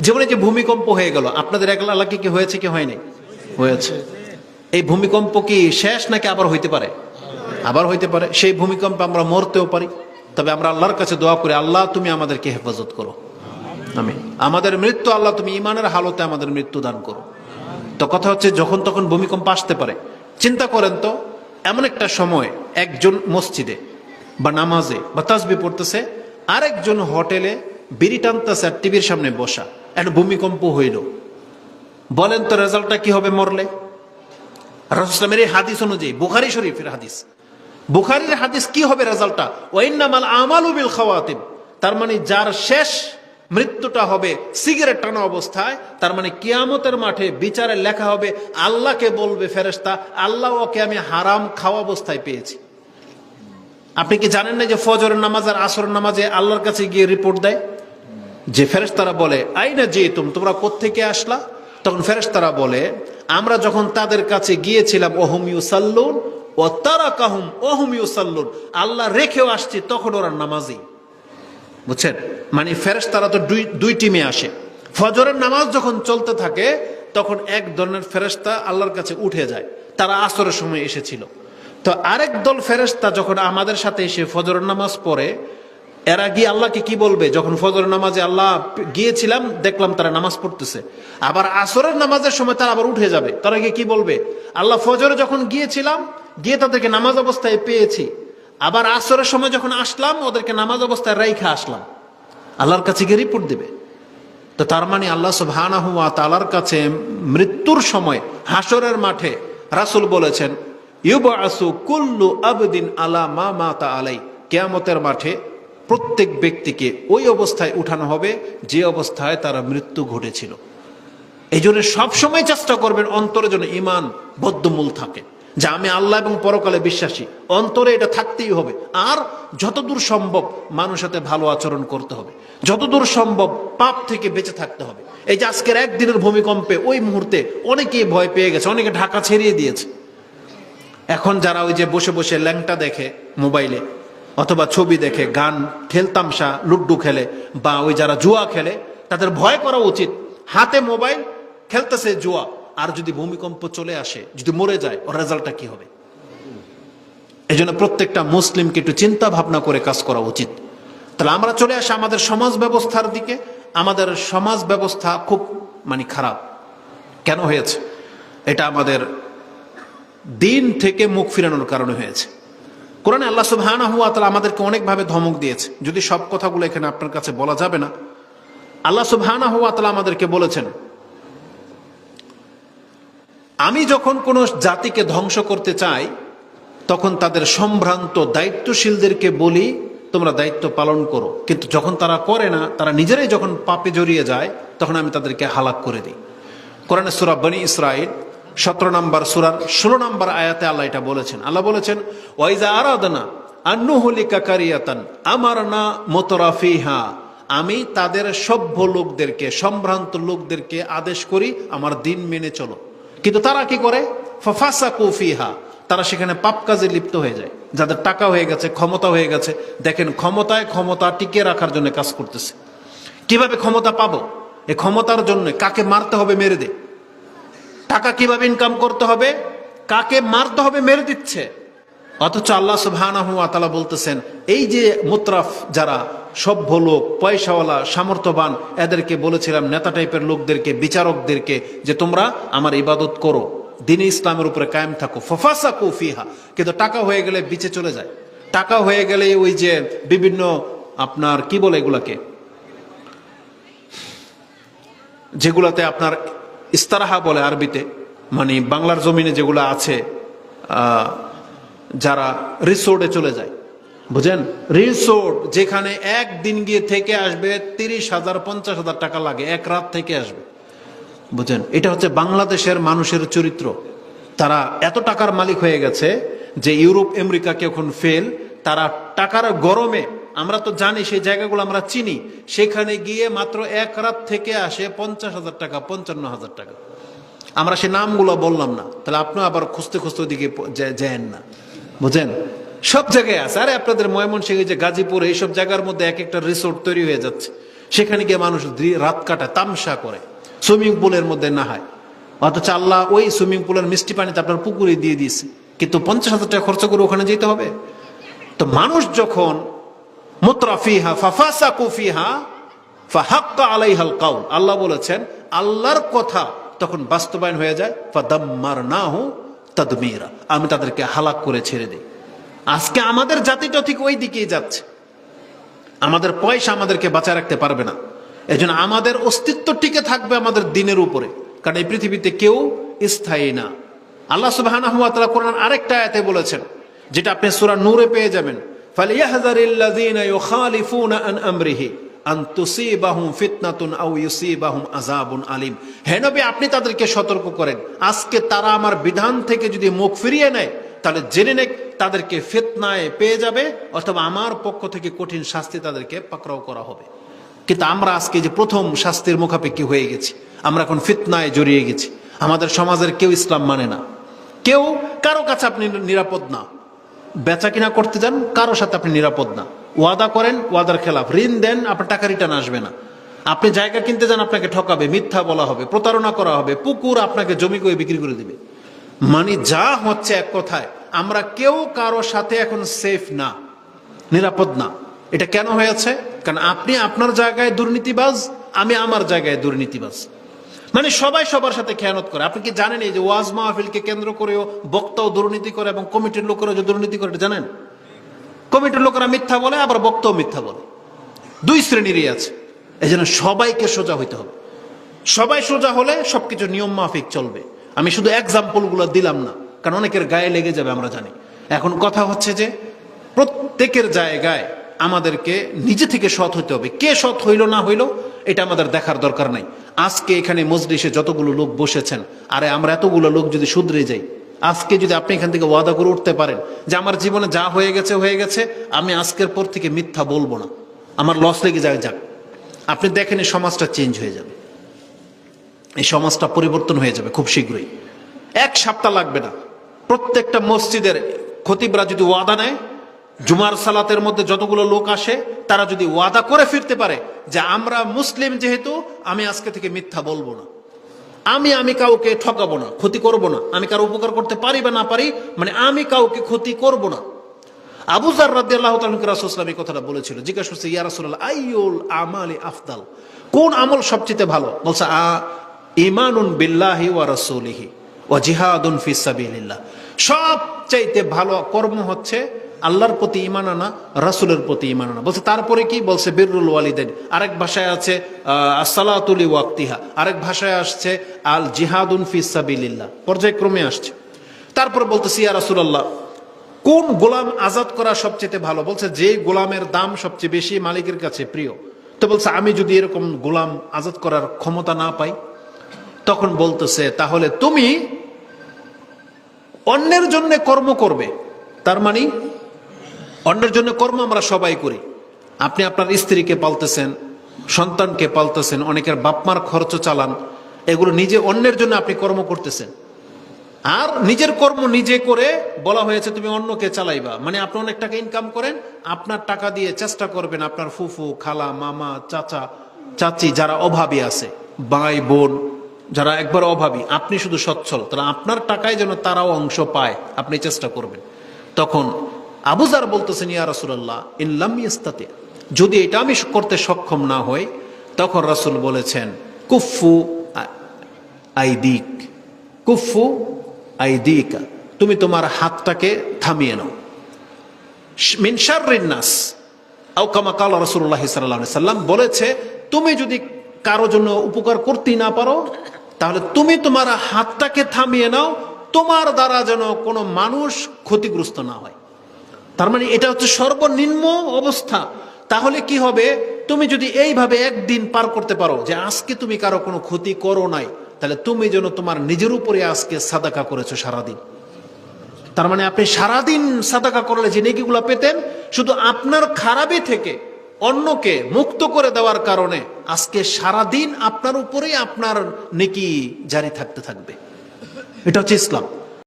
জীবনে যে ভূমিকম্প হয়ে গেল, আপনাদের এক এলাকায় কি হয়েছে কি হয়নি? হয়েছে। এই ভূমিকম্প কি শেষ নাকি আবার হইতে পারে? আবার হইতে পারে। সেই ভূমিকম্পে আমরা মরতেও পারি। তবে আমরা আল্লাহর কাছে দোয়া করি, আল্লাহ তুমি আমাদেরকে হেফাজত করো। আমি আমাদের মৃত্যু আল্লাহ তুমি ইমানের হালতে আমাদের মৃত্যু দান করো। তো কথা হচ্ছে, যখন তখন ভূমিকম্প আসতে পারে, চিন্তা করেন তো, এমন একটা সময়, একজন মসজিদে বা নামাজে বা তাসবি পড়তেছে, আরেকজন হোটেলে বিড়ি টানতেছে আর টিভির সামনে বসা। একটা ভূমিকম্প হইল। বলেন তো রেজাল্টটা কি হবে মরলে? রসলামের এই হাদিস অনুযায়ী, বুখারি শরীফের হাদিস। বুখারির হাদিস কি হবে রেজাল্টটা? ওয়াইন্নামাল আমালু বিল খাওয়াতিম। তার মানে যার শেষ মৃত্যুটা হবে সিগারেট টানা অবস্থায়, তার মানে কিয়ামতের মাঠে বিচারে লেখা হবে, আল্লাহকে বলবে ফেরেশতা, আল্লাহ ওকে আমি হারাম খাওয়া অবস্থায় পেয়েছি। আপনি কি জানেন না যে ফজরের নামাজ আর আসরের নামাজে আল্লাহর কাছে গিয়ে রিপোর্ট দেয়? যে ফেরেশতারা বলে আইনা যে তুম, তোমরা কোত্থেকে আসলা? তখন ফেরেশতারা বলে, আমরা যখন তাদের কাছে গিয়েছিলাম, ওহম ইউসাল্লুন ও তারা কাহুম ওহম ইউসাল্লুন, আল্লাহ রেখেও আসছি, তখন ওরা নামাজি। বুঝছেন? মানে ফেরেশতারা তো দুই দুই টিমে আসে। ফজরের নামাজ যখন চলতে থাকে, তখন এক ধরনের ফেরেশতা আল্লাহর কাছে উঠে যায়। তারা আসরের সময় এসেছিল। তো আরেক দল ফেরেশতা যখন আমাদের সাথে এসে ফজরের নামাজ পড়ে এরা গিয়ে আল্লাহকে কি বলবে? যখন ফজর নামাজে আল্লাহ গিয়েছিলাম, দেখলাম তারা নামাজ পড়তেছে। আবার আসরের নামাজের সময় তারা আবার উঠে যাবে। তারা গিয়ে কি বলবে? আল্লাহ ফজরে যখন গিয়েছিলাম, গিয়ে তাদেরকে নামাজ অবস্থায় পেয়েছি। আবার আসরের সময় যখন আসলাম, ওদেরকে নামাজ অবস্থায় রাইখা আসলাম। আল্লাহর কাছে গিয়ে রিপোর্ট দেবে। তো তার মানে আল্লাহ সুবহানাহু ওয়া তাআলার কাছে মৃত্যুর সময়, হাসরের মাঠে রাসূল বলেছেন ইউব আসু কুল্লু আবদিন আলা মা মাতা আলাই। কেয়ামতের মাঠে প্রত্যেক ব্যক্তিকে ওই অবস্থায় উঠানো হবে যে অবস্থায় তারা মৃত্যু ঘটেছিল। এই জন্য সবসময় চেষ্টা করবেন অন্তরে যেন ইমান বদ্ধমূল থাকে। যে আমি আল্লাহ এবং পরকালে বিশ্বাসী, অন্তরে এটা থাকতেই হবে। আর যতদূর সম্ভব মানুষ সাথে ভালো আচরণ করতে হবে। যতদূর সম্ভব পাপ থেকে বেঁচে থাকতে হবে। এই যে আজকের একদিনের ভূমিকম্পে ওই মুহূর্তে অনেকেই ভয় পেয়ে গেছে, অনেকে ঢাকা ছেড়িয়ে দিয়েছে। এখন যারা ওই যে বসে বসে ল্যাংটা দেখে মোবাইলে অথবা ছবি দেখে, গান খেলতামশা লুড্ডু খেলে, বা ওই যারা জুয়া খেলে, তাদের ভয় করা উচিত। হাতে মোবাইল, খেলতেছে জুয়া। আর যদি ভূমিকম্প চলে আসে, যদি মরে যায়, ওর রেজাল্টটা কি হবে? এই জন্য প্রত্যেকটা মুসলিমকে একটু চিন্তা ভাবনা করে কাজ করা উচিত। তাহলে আমরা চলে আসি আমাদের সমাজ ব্যবস্থার দিকে। আমাদের সমাজ ব্যবস্থা খুব মানে খারাপ। কেন হয়েছে? এটা আমাদের দিন থেকে মুখ ফিরানোর কারণে হয়েছে। কোরআনে আল্লাহ সুবহানাহু ওয়া তাআলা আমাদেরকে অনেকভাবে ধমক দিয়েছে। যদি সব কথাগুলো এখানে আপনার কাছে বলা যাবে না, আল্লাহ সুবহানাহু ওয়া তাআলা আমাদেরকে বলেছেন, আমি যখন কোনো জাতিকে ধ্বংস করতে চাই, তখন তাদের সম্ভ্রান্ত দায়িত্বশীলদেরকে বলি, তোমরা দায়িত্ব পালন করো। কিন্তু যখন তারা করে না, তারা নিজেরাই যখন পাপে জড়িয়ে যায়, তখন আমি তাদেরকে হালাক করে দিই। কোরআনে সুরা বনি ইসরাইল সতেরো নম্বর সুরার ষোলো নম্বর আয়াতে আল্লাহ এটা বলেছেন। আল্লাহ বলেছেন, ওয়াইজা আরাধনা কারিয়াতান আমার না আমি তাদের সভ্য লোকদেরকে, সম্ভ্রান্ত লোকদেরকে আদেশ করি, আমার দিন মেনে চলো। কিন্তু তারা কি করে? তারা সেখানে পাপ কাজে লিপ্ত হয়ে যায়। যাদের টাকা হয়ে গেছে, ক্ষমতা হয়ে গেছে, দেখেন ক্ষমতায় ক্ষমতা টিকিয়ে রাখার জন্য কাজ করতেছে। কীভাবে ক্ষমতা পাবো? এই ক্ষমতার জন্য কাকে মারতে হবে মেরে দে? টাকা কীভাবে ইনকাম করতে হবে? কাকে মারতে হবে? মেরে দিচ্ছে। অথচ আল্লাহ সুবহানাহু ওয়া তাআলা বলতেছেন, এই যে মুত্রাফ যারা, সভ্য লোক, পয়সাওয়ালা, সামর্থ্যবান, এদেরকে বলেছিলাম, নেতা টাইপের লোকদেরকে, বিচারকদেরকে, যে তোমরা আমার ইবাদত করো। দিনে ইসলামের উপরে কায়েম থাকো। ফফাসা কুফিহা কিন্তু টাকা হয়ে গেলে বিচে চলে যায়। টাকা হয়ে গেলে ওই যে বিভিন্ন আপনার, কি বলে এগুলাকে? যেগুলাতে আপনার ইস্তারাহা বলে আরবিতে মানে বাংলার জমিনে যেগুলো আছে যারা রিসোর্টে চলে যায়। বুঝেন? রিসোর্ট যেখানে একদিন গিয়ে থেকে আসবে তিরিশ হাজার, পঞ্চাশ হাজার টাকা লাগে, এক রাত থেকে আসবে। বুঝেন? এটা হচ্ছে বাংলাদেশের মানুষের চরিত্র। তারা এত টাকার মালিক হয়ে গেছে যে ইউরোপ, আমেরিকাকে এখন ফেল, তারা টাকার গরমে আমরা তো জানি সেই জায়গাগুলো আমরা চিনি। সেখানে গিয়ে মাত্র এক রাত থেকে আসে পঞ্চাশ হাজার টাকা, পঞ্চান্ন হাজার টাকা। আমরা সে নামগুলো বললাম না। তাহলে আপনিও আবার খুঁজতে খুঁজতে ওদিকে যান না। বুঝেন? সব জায়গায় আছে। আরে আপনাদের ময়মনসিংহ যে গাজীপুর, এইসব জায়গার মধ্যে এক একটা রিসোর্ট তৈরি হয়ে যাচ্ছে। সেখানে গিয়ে মানুষ রাত কাটায়, তামসা করে। সুইমিং পুলের মধ্যে নাহায়। অথচ আল্লাহ ওই সুইমিং পুলের মিষ্টি পানিতে আপনার পুকুরে দিয়ে দিয়েছে। কিন্তু পঞ্চাশ হাজার টাকা খরচ করে ওখানে যেতে হবে। তো মানুষ যখন মুত্রাফিহা ফাফাসা কুফিহা ফাহাক্কা আলাইহাল কাউল। আল্লাহ বলেছেন, আল্লাহর কথা তখন বাস্তবায়ন হয়ে যায় ফাদাম্মার না হু তাদমিরা। আমি তাদেরকে হালাক করে ছেড়ে দিই। আজকে আমাদের জাতিটা ঠিক ওই দিকেই যাচ্ছে। আমাদের পয়সা আমাদেরকে বাঁচায় রাখতে পারবে না। এই জন্য আমাদের অস্তিত্ব টিকে থাকবে আমাদের দিনের উপরে। কারণ এই পৃথিবীতে কেউ স্থায়ী না। আল্লাহ তাআলা কোরআন আরেকটা আয়াতে বলেছেন, যেটা আপনি সূরা নূরে পেয়ে যাবেন। ফালিয়াহযারিল্লাযীনা ইউখালিফুনা আন আমরিহি আন তুসিবাহুম ফিতনাতুন আও ইউসিবাহুম আযাবুন আলিম হে নবী, আপনি তাদেরকে সতর্ক করেন। আজকে তারা আমার বিধান থেকে যদি মুখ ফিরিয়ে নেয়, তাহলে জেনে নে তাদেরকে ফিতনায় পেয়ে যাবে অথবা আমার পক্ষ থেকে কঠিন শাস্তি তাদেরকে পাকড়াও করা হবে। কিন্তু আমরা আজকে যে প্রথম শাস্তির মুখাপেক্ষি হয়ে গেছি, আমরা এখন ফিতনায় জড়িয়ে গেছি। আমাদের সমাজের কেউ ইসলাম মানে না। কেউ কারও কাছে আপনি নিরাপদ না। বেচা কিনা করতে যান কারও সাথে আপনি নিরাপদ না। ওয়াদা করেন, ওয়াদার খেলাফ। ঋণ দেন, আপনার টাকা রিটার্ন আসবে না। আপনি জায়গা কিনতে যান, আপনাকে ঠকাবে, মিথ্যা বলা হবে, প্রতারণা করা হবে, পুকুর আপনাকে জমি করে বিক্রি করে দিবে। মানে যা হচ্ছে এক কথায়, আমরা কেউ কারও সাথে এখন সেফ না, নিরাপদ না। এটা কেন হয়েছে কারণ আপনি আপনার জায়গায় দুর্নীতিবাজ, আমি আমার জায়গায় দুর্নীতিবাজ। মানে সবাই সবার সাথে খেয়ানত করে। আপনি কি জানেন এই যে ওয়াজ মাহফিলকে কেন্দ্র করেও বক্তাও দুর্নীতি করে এবং কমিটির লোকেরা যে দুর্নীতি করে জানেন? কমিটির লোকেরা মিথ্যা বলে, আবার বক্তাও মিথ্যা বলে। দুই শ্রেণীরই আছে। এই জন্য সবাইকে সোজা হইতে হবে। সবাই সোজা হলে সবকিছু নিয়ম মাফিক চলবে। আমি শুধু এক্সাম্পলগুলো দিলাম না, কারণ অনেকের গায়ে লেগে যাবে, আমরা জানি। এখন কথা হচ্ছে যে, প্রত্যেকের জায়গায় আমাদেরকে নিজে থেকে সৎ হইতে হবে। কে সৎ হইল না হইল এটা আমাদের দেখার দরকার নাই। আজকে এখানে মজলিসে যতগুলো লোক বসেছেন, আরে আমরা এতগুলো লোক যদি শুধরে যাই, আজকে যদি আপনি এখান থেকে ওয়াদা করে উঠতে পারেন যে আমার জীবনে যা হয়ে গেছে হয়ে গেছে, আমি আজকের পর থেকে মিথ্যা বলব না। আমার লস লেগে যায়, যাক। আপনি দেখেন এই সমাজটা চেঞ্জ হয়ে যাবে। এই সমাজটা পরিবর্তন হয়ে যাবে খুব শীঘ্রই। এক সপ্তাহ লাগবে না। প্রত্যেকটা মসজিদের খতিবরা যদি ওয়াদা নেয় জুমার সালাতের মধ্যে যতগুলো লোক আসে, তারা যদি ওয়াদা করে ফিরতে পারে যে আমরা মুসলিম যেহেতু, আমি আজকে থেকে মিথ্যা বলব না। আমি আমি কাউকে ঠকাবো না, ক্ষতি করব না। আমি কারও উপকার করতে পারি বা না পারি মানে আমি কাউকে ক্ষতি করব না। আবুজার রাদি আল্লাহ রাসুসলাম এই কথাটা বলেছিল, জিজ্ঞাসা করছে, ইয়া রাসুল্লাহ আইউল আমালি আফদাল? কোন আমল সবচেয়ে ভালো? বলছে, আ ইমানুন বিল্লাহি ওয়া রাসূলিহি ওয়া জিহাদুন ফি সাবিলিল্লাহ। সবচাইতে ভালো কর্ম হচ্ছে আল্লাহর প্রতি ইমান আনা, রাসূলের প্রতি ইমান আনা। বলছে, তারপরে কি? বলছে বিরুল ওয়ালিদাইন। আরেক ভাষায় আছে আসসালাতুলি ওয়াক্তিহা। আরেক ভাষায় আসছে, আল জিহাদুন ফি সাবিলিল্লাহ। পর্যায়ক্রমে আসছে। তারপর বলতেছি, ইয়া রাসূলুল্লাহ, কোন গোলাম আজাদ করা সবচেয়ে ভালো? বলছে, যে গোলামের দাম সবচেয়ে বেশি মালিকের কাছে প্রিয়। তো বলছে, আমি যদি এরকম গোলাম আজাদ করার ক্ষমতা না পাই, তখন বলতেছে, তাহলে তুমি অন্যের জন্য কর্ম করবে। তার মানে অন্যের জন্য কর্ম আমরা সবাই করি। আপনি আপনার স্ত্রীকে পালতেছেন, সন্তানকে পালতেছেন, অনেকের বাপমার খরচ চালান, এগুলো নিজে অন্যের জন্য আপনি কর্ম করতেছেন। আর নিজের কর্ম নিজে করে বলা হয়েছে তুমি অন্যকে চালাইবা। মানে আপনি অনেক টাকা ইনকাম করেন, আপনার টাকা দিয়ে চেষ্টা করবেন আপনার ফুফু, খালা, মামা, চাচা, চাচি যারা অভাবী আছে, ভাই, বোন, যারা একবার অভাবী, আপনি শুধু সচ্ছল। তারা আপনার টাকায় যেন তারাও অংশ পায়, আপনি চেষ্টা করবেন। তখন আবুজার বলতেছেন, ইয়া রাসুল্লাহ ইনলাম ইস্তাতে যদি এটা আমি করতে সক্ষম না হই, তখন রাসুল বলেছেন কুফু আইদিক কুফু আইদিকা, তুমি তোমার হাতটাকে থামিয়ে নাও। মিনসার নাস, আও কামা কাল রসুল্লাহ সাল্লাম বলেছে, তুমি যদি কারও জন্য উপকার করতেই না পারো, তাহলে তুমি তোমার হাতটাকে থামিয়ে নাও, তোমার দ্বারা যেন কোনো মানুষ ক্ষতিগ্রস্ত না হয়। তার মানে এটা হচ্ছে সর্বনিম্ন অবস্থা। তাহলে কি হবে? তুমি যদি এইভাবে একদিন পার করতে পারো যে আজকে তুমি কারও কোনো ক্ষতি করো নাই, তাহলে তুমি যেন তোমার নিজের উপরে আজকে সাদাকা করেছ সারাদিন। তার মানে আপনি সারাদিন সাদাকা করলে যে নেকিগুলো পেতেন, শুধু আপনার খারাপই থেকে অন্যকে মুক্ত করে দেওয়ার কারণে আজকে সারাদিন আপনার উপরেই আপনার নেকি জারি থাকতে থাকবে। এটা হচ্ছে ইসলাম।